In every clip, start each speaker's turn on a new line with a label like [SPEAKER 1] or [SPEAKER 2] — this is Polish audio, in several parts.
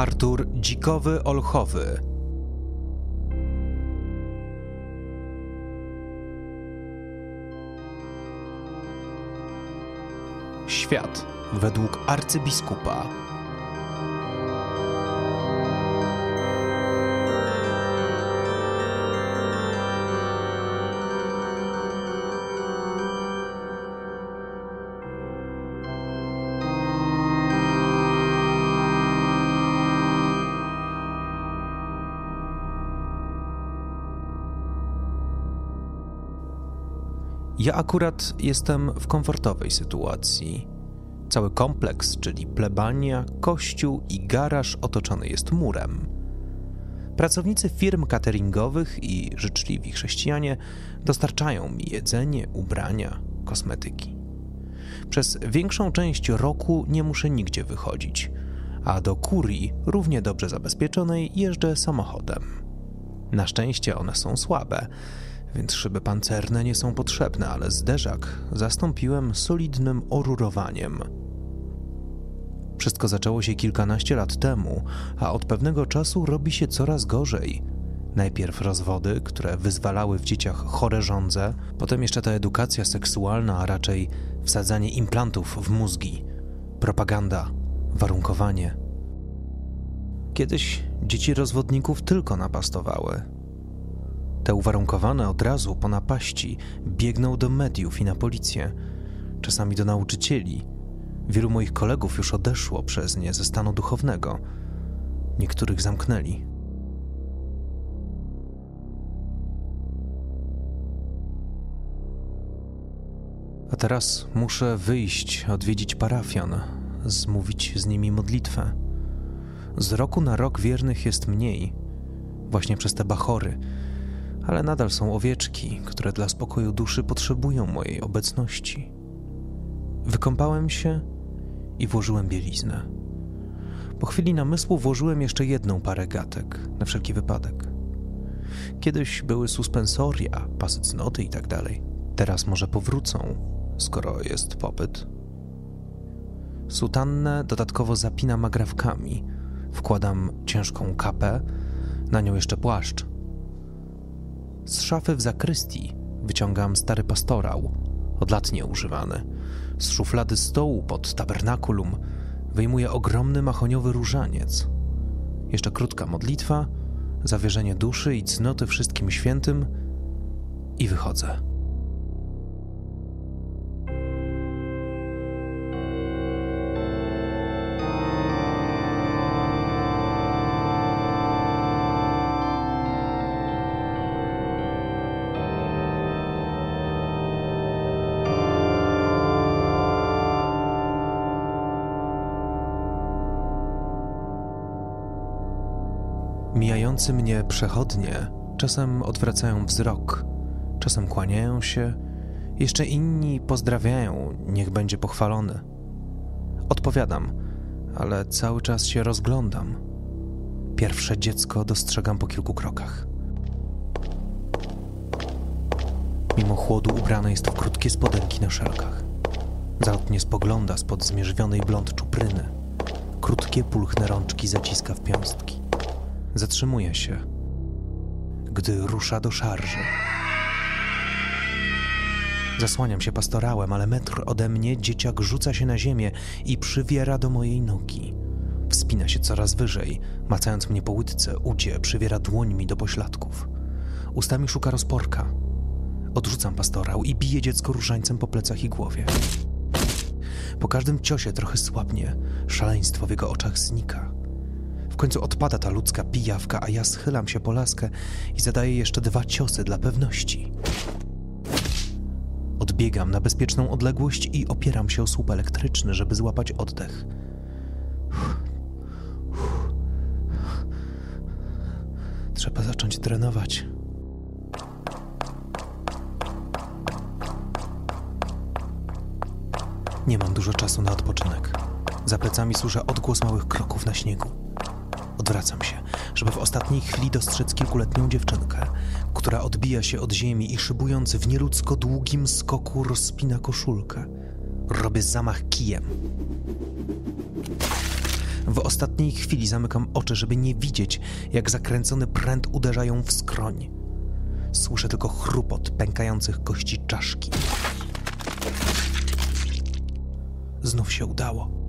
[SPEAKER 1] Artur Dzikowy Olchowy. Świat według arcybiskupa. Ja akurat jestem w komfortowej sytuacji. Cały kompleks, czyli plebania, kościół i garaż otoczony jest murem. Pracownicy firm cateringowych i życzliwi chrześcijanie dostarczają mi jedzenie, ubrania, kosmetyki. Przez większą część roku nie muszę nigdzie wychodzić, a do kurii, równie dobrze zabezpieczonej, jeżdżę samochodem. Na szczęście one są słabe więc szyby pancerne nie są potrzebne, ale zderzak zastąpiłem solidnym orurowaniem. Wszystko zaczęło się kilkanaście lat temu, a od pewnego czasu robi się coraz gorzej. Najpierw rozwody, które wyzwalały w dzieciach chore żądze, potem jeszcze ta edukacja seksualna, a raczej wsadzanie implantów w mózgi, propaganda, warunkowanie. Kiedyś dzieci rozwodników tylko napastowały, te uwarunkowane od razu po napaści biegną do mediów i na policję, czasami do nauczycieli. Wielu moich kolegów już odeszło przez nie ze stanu duchownego. Niektórych zamknęli. A teraz muszę wyjść, odwiedzić parafian, zmówić z nimi modlitwę. Z roku na rok wiernych jest mniej, właśnie przez te bachory ale nadal są owieczki, które dla spokoju duszy potrzebują mojej obecności. Wykąpałem się i włożyłem bieliznę. Po chwili namysłu włożyłem jeszcze jedną parę gatek, na wszelki wypadek. Kiedyś były suspensoria, pasy cnoty i tak dalej. Teraz może powrócą, skoro jest popyt. Sutannę dodatkowo zapinam agrafkami. Wkładam ciężką kapę, na nią jeszcze płaszcz. Z szafy w zakrystii wyciągam stary pastorał, od lat nieużywany. Z szuflady stołu pod tabernakulum wyjmuję ogromny mahoniowy różaniec. Jeszcze krótka modlitwa, zawierzenie duszy i cnoty wszystkim świętym i wychodzę. Mijający mnie przechodnie czasem odwracają wzrok, czasem kłaniają się, jeszcze inni pozdrawiają, niech będzie pochwalony. Odpowiadam, ale cały czas się rozglądam. Pierwsze dziecko dostrzegam po kilku krokach. Mimo chłodu ubrane jest w krótkie spodenki na szelkach. Zalotnie spogląda spod zmierzwionej blond czupryny. Krótkie, pulchne rączki zaciska w piąstki. Zatrzymuje się, gdy rusza do szarży. Zasłaniam się pastorałem, ale metr ode mnie dzieciak rzuca się na ziemię i przywiera do mojej nogi. Wspina się coraz wyżej, macając mnie po łydce, ucie, przywiera dłońmi do pośladków. Ustami szuka rozporka. Odrzucam pastorał i bije dziecko różańcem po plecach i głowie. Po każdym ciosie trochę słabnie, szaleństwo w jego oczach znika końcu odpada ta ludzka pijawka, a ja schylam się po laskę i zadaję jeszcze dwa ciosy dla pewności. Odbiegam na bezpieczną odległość i opieram się o słup elektryczny, żeby złapać oddech. Trzeba zacząć trenować. Nie mam dużo czasu na odpoczynek. Za plecami słyszę odgłos małych kroków na śniegu. Odwracam się, żeby w ostatniej chwili dostrzec kilkuletnią dziewczynkę, która odbija się od ziemi i szybując w nieludzko długim skoku rozpina koszulkę. Robię zamach kijem. W ostatniej chwili zamykam oczy, żeby nie widzieć, jak zakręcony pręt uderzają w skroń. Słyszę tylko chrupot pękających kości czaszki. Znów się udało.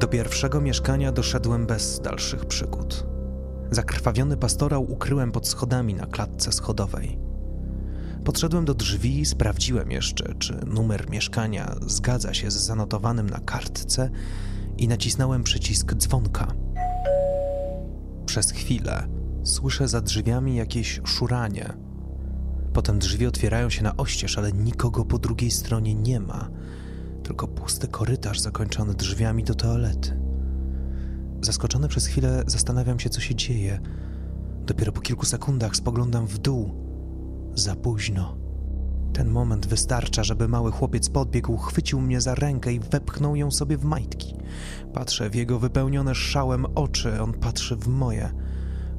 [SPEAKER 1] Do pierwszego mieszkania doszedłem bez dalszych przygód. Zakrwawiony pastorał ukryłem pod schodami na klatce schodowej. Podszedłem do drzwi, sprawdziłem jeszcze, czy numer mieszkania zgadza się z zanotowanym na kartce i nacisnąłem przycisk dzwonka. Przez chwilę słyszę za drzwiami jakieś szuranie. Potem drzwi otwierają się na oścież, ale nikogo po drugiej stronie nie ma, tylko pusty korytarz zakończony drzwiami do toalety. Zaskoczony przez chwilę zastanawiam się, co się dzieje. Dopiero po kilku sekundach spoglądam w dół. Za późno. Ten moment wystarcza, żeby mały chłopiec podbiegł, chwycił mnie za rękę i wepchnął ją sobie w majtki. Patrzę w jego wypełnione szałem oczy, on patrzy w moje.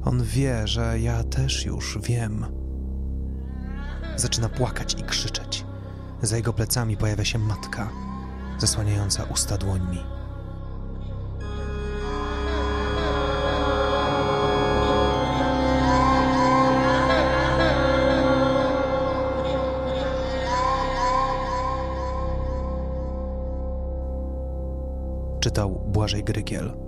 [SPEAKER 1] On wie, że ja też już wiem. Zaczyna płakać i krzyczeć. Za jego plecami pojawia się matka, zasłaniająca usta dłońmi. Czytał Błażej Grygiel.